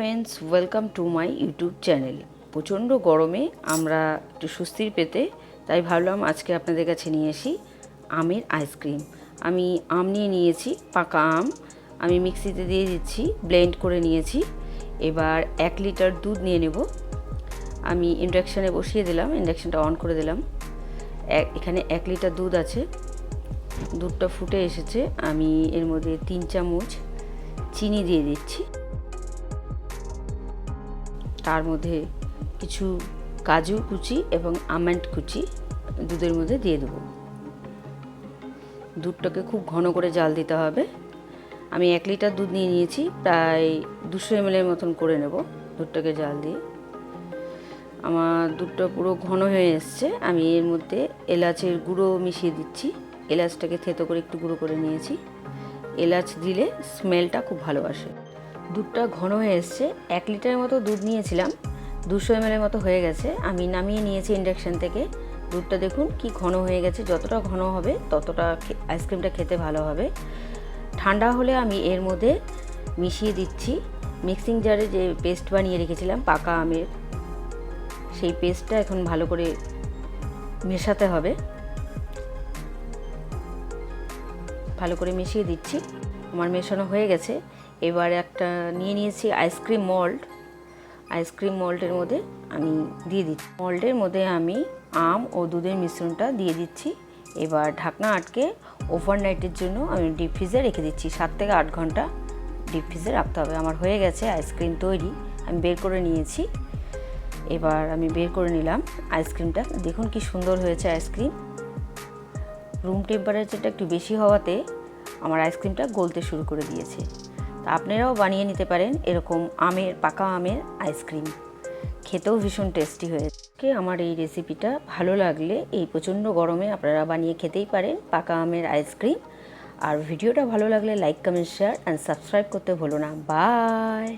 Friends welcome to my YouTube channel প্রচণ্ড গরমে আমরা একটু স্বস্তির পেতে, তাই ভাবলাম আজকে আপনাদের কাছে নিয়ে আসি আমের আইসক্রিম আমি আম নিয়ে নিয়েছি, পাকা আম। আমি মিক্সিতে দিয়ে দিচ্ছি ব্লেন্ড করে নিয়েছি। এবার এক লিটার দুধ নিয়ে নেব। আমি ইন্ডাকশানে বসিয়ে দিলাম ইন্ডাকশানটা অন করে দিলাম। এখানে এক লিটার দুধ আছে। দুধটা ফুটে এসেছে। আমি এর মধ্যে তিন চামচ চিনি দিয়ে দিচ্ছি। তার মধ্যে কিছু কাজু কুচি এবং আমন্ড কুচি দুধের মধ্যে দিয়ে দেবো। দুধটাকে খুব ঘন করে জাল দিতে হবে। আমি এক লিটার দুধ নিয়ে নিয়েছি, প্রায় দুশো এমএলের মতন করে নেব দুধটাকে জাল দিয়ে। আমার দুধটা পুরো ঘন হয়ে এসছে। আমি এর মধ্যে এলাচের গুঁড়ো মিশিয়ে দিচ্ছি। এলাচটাকে থেতো করে একটু গুঁড়ো করে নিয়েছি। এলাচ দিলে স্মেলটা খুব ভালো আসে। দুধটা ঘন হয়ে এসছে। এক লিটারের মতো দুধ নিয়েছিলাম। দুশো এমএলের মতো হয়ে গেছে। আমি নামিয়ে নিয়েছি ইন্ডাকশান থেকে। দুধটা দেখুন কি ঘন হয়ে গেছে। যতটা ঘন হবে, ততটা আইসক্রিমটা খেতে ভালো হবে। ঠান্ডা হলে আমি এর মধ্যে মিশিয়ে দিচ্ছি। মিক্সিং জারে যে পেস্ট বানিয়ে রেখেছিলাম, পাকা আমের, সেই পেস্টটা এখন ভালো করে মেশাতে হবে। ভালো করে মিশিয়ে দিচ্ছি। আমার মেশানো হয়ে গেছে। এবার একটা নিয়ে নিয়েছি আইসক্রিম মল্ট আইসক্রিম মল্টের মধ্যে আমি দিয়ে দিচ্ছি। মল্টের মধ্যে আমি আম ও দুধের মিশ্রণটা দিয়ে দিচ্ছি। এবার ঢাকনা আটকে ওভারনাইটের জন্য আমি ডিপ ফ্রিজে রেখে দিচ্ছি। সাত থেকে আট ঘণ্টা ডিপ ফ্রিজে রাখতে হবে। আমার হয়ে গেছে আইসক্রিম তৈরি। আমি বের করে নিয়েছি। এবার আমি বের করে নিলাম আইসক্রিমটা। দেখুন কি সুন্দর হয়েছে আইসক্রিম। রুম টেম্পারেচারটা একটু বেশি হওয়াতে আমার আইসক্রিমটা গলতে শুরু করে দিয়েছে। তা আপনারাও বানিয়ে নিতে পারেন এরকম আমের, পাকা আমের আইসক্রিম। খেতেও ভীষণ টেস্টি হয়েছে আমার এই রেসিপিটা ভালো লাগলে এই প্রচণ্ড গরমে আপনারা বানিয়ে খেতেই পারেন পাকা আমের আইসক্রিম। আর ভিডিওটা ভালো লাগলে like, comment share and subscribe করতে ভুলো না। বাই!